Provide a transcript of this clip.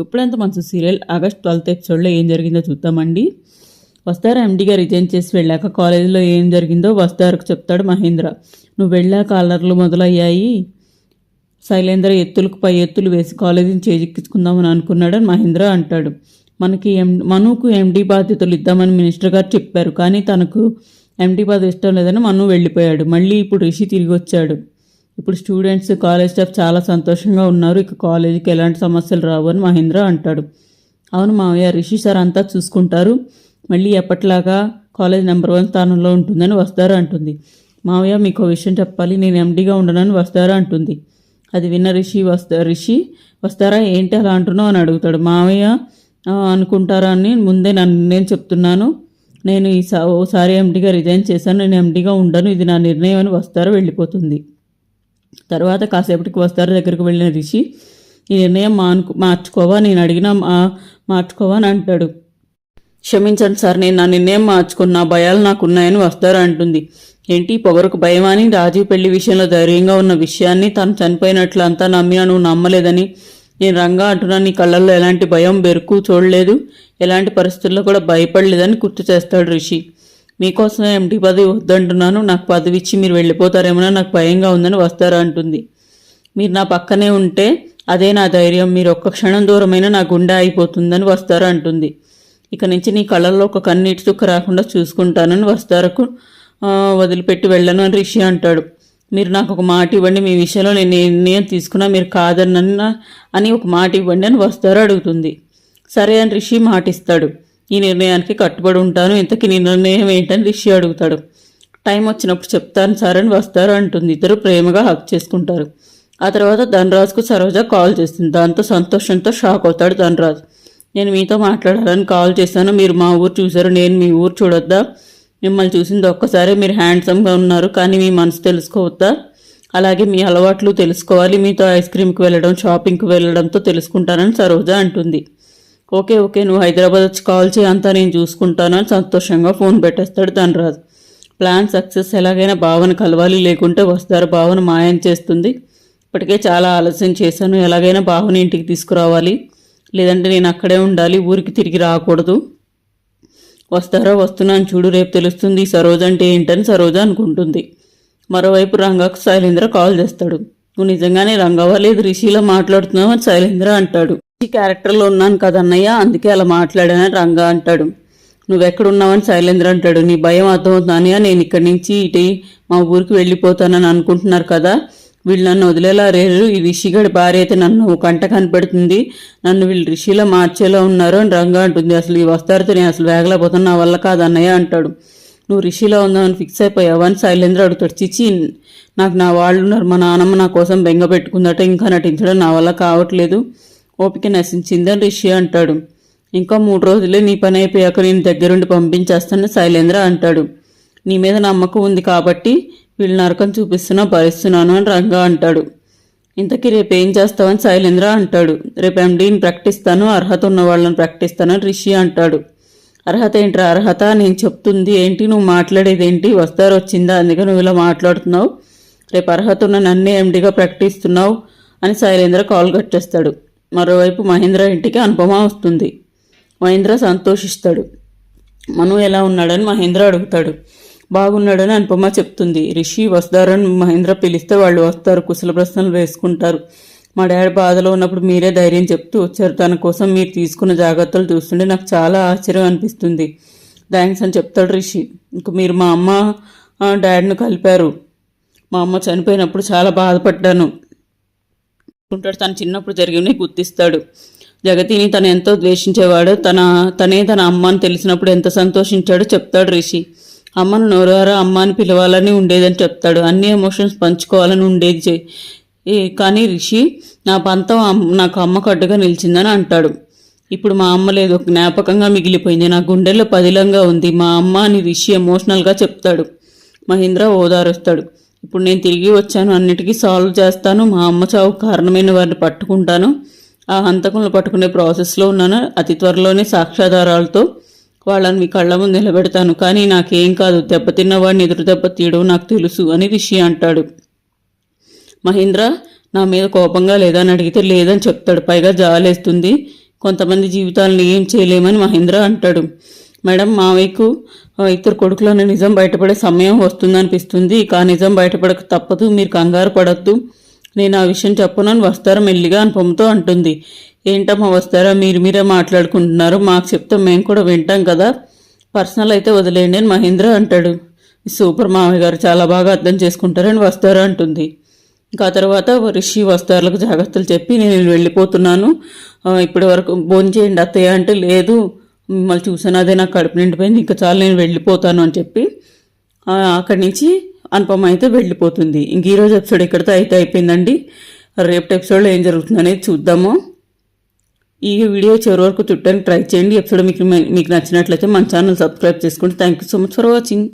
గుప్పుడంత మనసు serial. August twelfth ఎపిసోడ్లో ఏం జరిగిందో చూద్దామండి. వస్తారా ఎండీగా రిజైన్ చేసి వెళ్ళాక కాలేజీలో ఏం జరిగిందో వస్తారకు చెప్తాడు మహేంద్ర. నువ్వు వెళ్ళాక అల్లర్లు మొదలయ్యాయి. శైలేంద్ర ఎత్తులకు పై ఎత్తులు వేసి కాలేజీని చేజిక్కించుకుందామని అనుకున్నాడని మహేంద్ర అంటాడు. మనకి ఎం మనుకు ఎండీ బాధ్యతలు ఇద్దామని మినిస్టర్ గారు చెప్పారు. కానీ తనకు ఎండీ బాధ్యత ఇష్టం లేదని మను వెళ్ళిపోయాడు. మళ్ళీ ఇప్పుడు రిషి తిరిగి వచ్చాడు. ఇప్పుడు స్టూడెంట్స్ కాలేజ్ స్టాఫ్ చాలా సంతోషంగా ఉన్నారు. ఇక కాలేజీకి ఎలాంటి సమస్యలు రావు అని మహేంద్ర అంటాడు. అవును మావయ్య రిషి సార్ అంతా చూసుకుంటారు. మళ్ళీ ఎప్పటిలాగా కాలేజ్ నెంబర్ వన్ స్థానంలో ఉంటుందని వస్తారా అంటుంది. మావయ్య మీకు ఒక విషయం చెప్పాలి. నేను ఎండీగా ఉండనని వస్తారా అంటుంది. అది విన్న రిషి వస్తా రిషి వస్తారా? ఏంటి అలా అంటున్నావు అని అడుగుతాడు. మావయ్య అనుకుంటారా అని ముందే నన్ను నేను చెప్తున్నాను. నేను ఈ ఓసారి ఎండీగా రిజైన్ చేశాను. నేను ఎండీగా ఉండను. ఇది నా నిర్ణయం అని వస్తారా వెళ్ళిపోతుంది. తర్వాత కాసేపటికి వస్తారు దగ్గరికి వెళ్ళిన రిషి ఈ నిర్ణయం మానుకు మార్చుకోవా? నేను అడిగినా మా- మార్చుకోవా? అని అంటాడు. క్షమించండి సార్ నేను నా నిర్ణయం మార్చుకున్న నా భయాలు నాకున్నాయని వస్తారు అంటుంది. ఏంటి? పొగరకు భయం అని రాజీవ్ పెళ్ళి విషయంలో ధైర్యంగా ఉన్న విషయాన్ని తను చనిపోయినట్లు అంతా నమ్మినా నువ్వు నమ్మలేదని నేను రంగా అంటున్నా. నీ కళ్ళల్లో ఎలాంటి భయం బెరుకు చూడలేదు. ఎలాంటి పరిస్థితుల్లో కూడా భయపడలేదని గుర్తు చేస్తాడు రిషి. మీకోసం ఎంటీ పదవి వద్దంటున్నాను. నాకు పదవి ఇచ్చి మీరు వెళ్ళిపోతారేమో నాకు భయంగా ఉందని వస్తారా అంటుంది. మీరు నా పక్కనే ఉంటే అదే నా ధైర్యం. మీరు ఒక్క క్షణం దూరమైనా నా గుండె అయిపోతుందని వస్తారా అంటుంది. ఇక నుంచి నీ కళ్ళల్లో ఒక కన్నీటి చుక్క రాకుండా చూసుకుంటానని వస్తారకు వదిలిపెట్టి వెళ్ళను అని రిషి అంటాడు. మీరు నాకు ఒక మాట ఇవ్వండి. మీ విషయంలో నేను నిర్ణయం తీసుకున్నా మీరు కాదన్న అని ఒక మాట ఇవ్వండి అని వస్తారా అడుగుతుంది. సరే అని రిషి మాటిస్తాడు. ఈ నిర్ణయానికి కట్టుబడి ఉంటాను. ఇంతకీ నీ నిర్ణయం ఏంటని రిషి అడుగుతాడు. టైం వచ్చినప్పుడు చెప్తాను సార్ అని వస్తారు అంటుంది. ఇద్దరు ప్రేమగా హక్ చేసుకుంటారు. ఆ తర్వాత ధనరాజ్కు సరోజ కాల్ చేస్తుంది. దాంతో సంతోషంతో షాక్ అవుతాడు ధనరాజ్. నేను మీతో మాట్లాడాలని కాల్ చేశాను. మీరు మా ఊరు చూశారు. నేను మీ ఊరు చూడొద్దా? మిమ్మల్ని చూసింది ఒక్కసారి. మీరు హ్యాండ్సమ్గా ఉన్నారు కానీ మీ మనసు తెలుసుకోవద్దా? అలాగే మీ అలవాట్లు తెలుసుకోవాలి. మీతో ఐస్ క్రీమ్కి వెళ్ళడం షాపింగ్కి వెళ్ళడంతో తెలుసుకుంటానని సరోజ అంటుంది. ఓకే ఓకే నువ్వు హైదరాబాద్ వచ్చి కాల్ చేయి అంతా నేను చూసుకుంటాను అని సంతోషంగా ఫోన్ పెట్టేస్తాడు ధనరాజ్. ప్లాన్ సక్సెస్ ఎలాగైనా భావన కలవాలి లేకుంటే వస్తారు. భావన మాయం చేస్తుంది. ఇప్పటికే చాలా ఆలస్యం చేశాను. ఎలాగైనా భావన ఇంటికి తీసుకురావాలి. లేదంటే నేను అక్కడే ఉండాలి ఊరికి తిరిగి రాకూడదు. వస్తారా వస్తున్నాను చూడు రేపు తెలుస్తుంది ఈ సరోజ అంటే ఏంటని సరోజ అనుకుంటుంది. మరోవైపు రంగాకు శైలేంద్ర కాల్ చేస్తాడు. నువ్వు నిజంగానే రంగవ్వలేదు లేదు రిషిలా మాట్లాడుతున్నావు అని శైలేంద్ర అంటాడు. ఈ క్యారెక్టర్లో ఉన్నాను కదన్నయ్య అందుకే అలా మాట్లాడానని రంగా అంటాడు. నువ్వెక్కడున్నావని శైలేంద్ర అంటాడు. నీ భయం అర్థమవుతానయ్యా నేను ఇక్కడి నుంచి ఇటు మా ఊరికి వెళ్ళిపోతానని అనుకుంటున్నారు కదా. వీళ్ళు నన్ను వదిలేలా రేరు. ఈ రిషిగడి భార్య అయితే నన్ను కంట కనపడుతుంది. నన్ను వీళ్ళు రిషిలా మార్చేలా ఉన్నారు అని రంగా అంటుంది. అసలు ఈ వస్తారితో నేను అసలు వేగలేకపోతున్నా నా వల్ల కాదన్నయ్య అంటాడు. నువ్వు రిషిలో ఉందామని ఫిక్స్ అయిపోయావా? అని శైలేంద్ర అడుగుతాడు. చిచి నాకు నా వాళ్ళు ఉన్నారు. మా నాన్నమ్మ నా కోసం బెంగ పెట్టుకుందట. ఇంకా నటించడం నా వల్ల కావట్లేదు. ఓపిక నశించిందని రిషి అంటాడు. ఇంకా మూడు రోజులే నీ పని అయిపోయాక నేను దగ్గరుండి పంపించేస్తానని శైలేంద్ర అంటాడు. నీ మీద నమ్మకం ఉంది కాబట్టి వీళ్ళు నరకం చూపిస్తున్నా భరిస్తున్నాను అని రంగా అంటాడు. ఇంతకీ రేపు ఏం చేస్తావని శైలేంద్ర అంటాడు. రేపు ఎండీని ప్రకటిస్తాను అర్హత ఉన్న వాళ్ళని ప్రకటిస్తానని రిషి అంటాడు. అర్హత ఏంట్రా? అర్హత నేను చెప్తుంది ఏంటి? నువ్వు మాట్లాడేది ఏంటి? వస్తారు వచ్చిందా? అందుకే నువ్వు ఇలా మాట్లాడుతున్నావు. రేపు అర్హత ఉన్న నన్నే ఎండిగా ప్రకటిస్తున్నావు అని శైలేంద్ర కాల్ కట్టేస్తాడు మరోవైపు మహేంద్ర ఇంటికి అనుపమ వస్తుంది. మహేంద్ర సంతోషిస్తాడు. మను ఎలా ఉన్నాడని మహేంద్ర అడుగుతాడు. బాగున్నాడని అనుపమ చెప్తుంది. రిషి వస్తారని మహేంద్ర పిలిస్తే వాళ్ళు వస్తారు. కుశల ప్రశ్నలు వేసుకుంటారు. మా డాడీ బాధలో ఉన్నప్పుడు మీరే ధైర్యం చెప్తూ వచ్చారు. తన కోసం మీరు తీసుకున్న జాగ్రత్తలు చూస్తుంటే నాకు చాలా ఆశ్చర్యం అనిపిస్తుంది. థ్యాంక్స్ అని చెప్తాడు రిషి. ఇంక మీరు మా అమ్మ డాడీని కలిపారు. మా అమ్మ చనిపోయినప్పుడు చాలా బాధపడ్డాను. ఉంటాడు. తన చిన్నప్పుడు జరిగినవి గుర్తిస్తాడు. జగతిని తను ఎంతో ద్వేషించేవాడు. తన తనే తన అమ్మ అని తెలిసినప్పుడు ఎంత సంతోషించాడో చెప్తాడు రిషి. అమ్మను నోరారా అమ్మ అని పిలవాలని ఉండేదని చెప్తాడు. అన్ని ఎమోషన్స్ పంచుకోవాలని ఉండేది చే- కానీ రిషి నా పంతం నాకు అమ్మ కట్టుగా నిలిచిందని అంటాడు. ఇప్పుడు మా అమ్మ లేదు జ్ఞాపకంగా మిగిలిపోయింది. నా గుండెల్లో పదిలంగా ఉంది. మా అమ్మ అని రిషి ఎమోషనల్గా చెప్తాడు. మహేంద్ర ఓదారుస్తాడు. ఇప్పుడు నేను తిరిగి వచ్చాను. అన్నిటికీ సాల్వ్ చేస్తాను. మా అమ్మ చావు కారణమైన వారిని పట్టుకుంటాను. ఆ హంతకులను పట్టుకునే ప్రాసెస్లో ఉన్నాను. అతి త్వరలోనే సాక్ష్యాధారాలతో వాళ్ళని మీ కళ్ళ ముందు నిలబెడతాను. కానీ నాకేం కాదు. దెబ్బతిన్న వాడిని ఎదురు దెబ్బ తీయడం నాకు తెలుసు అని రిషి అంటాడు. మహేంద్ర నా మీద కోపంగా లేదని అడిగితే లేదని చెప్తాడు. పైగా జాలేస్తుంది. కొంతమంది జీవితాలను ఏం చేయలేమని మహేంద్ర అంటాడు. మేడం మావయ్యకు ఇద్దరు కొడుకులను నిజం బయటపడే సమయం వస్తుందనిపిస్తుంది. ఇక ఆ నిజం బయటపడక తప్పదు. మీరు కంగారు పడద్దు. నేను ఆ విషయం చెప్పనని వస్తారా మెల్లిగా అనుపమతో అంటుంది. ఏంటమ్మా వస్తారా? మీరు మీరే మాట్లాడుకుంటున్నారు. మాకు చెప్తాం మేము కూడా వింటాం కదా. పర్సనల్ అయితే వదిలేయండి అని మహేంద్ర అంటాడు. సూపర్ మామయ్య గారు చాలా బాగా అర్థం చేసుకుంటారని వస్తారా అంటుంది. ఇంకా తర్వాత ఋషి వస్తారులకు జాగ్రత్తలు చెప్పి నేను వెళ్ళిపోతున్నాను. ఇప్పటి వరకు భోంచేయండి అత్తయ్య అంటే లేదు. మిమ్మల్ని చూసాను అదే నాకు కడుపు నిండిపోయింది. ఇంకా చాలు నేను వెళ్ళిపోతాను అని చెప్పి అక్కడి నుంచి అనుపమ అయితే వెళ్ళిపోతుంది. ఇంక ఈరోజు ఎపిసోడ్ ఇక్కడితో అయితే అయిపోయిందండి. రేపటి ఎపిసోడ్లో ఏం జరుగుతుంది అనేది చూద్దాము. ఈ వీడియో చివరి వరకు చుట్టానికి ట్రై చేయండి. ఎపిసోడ్ మీకు మీకు నచ్చినట్లయితే మన ఛానల్ సబ్స్క్రైబ్ చేసుకోండి thank you so much for watching.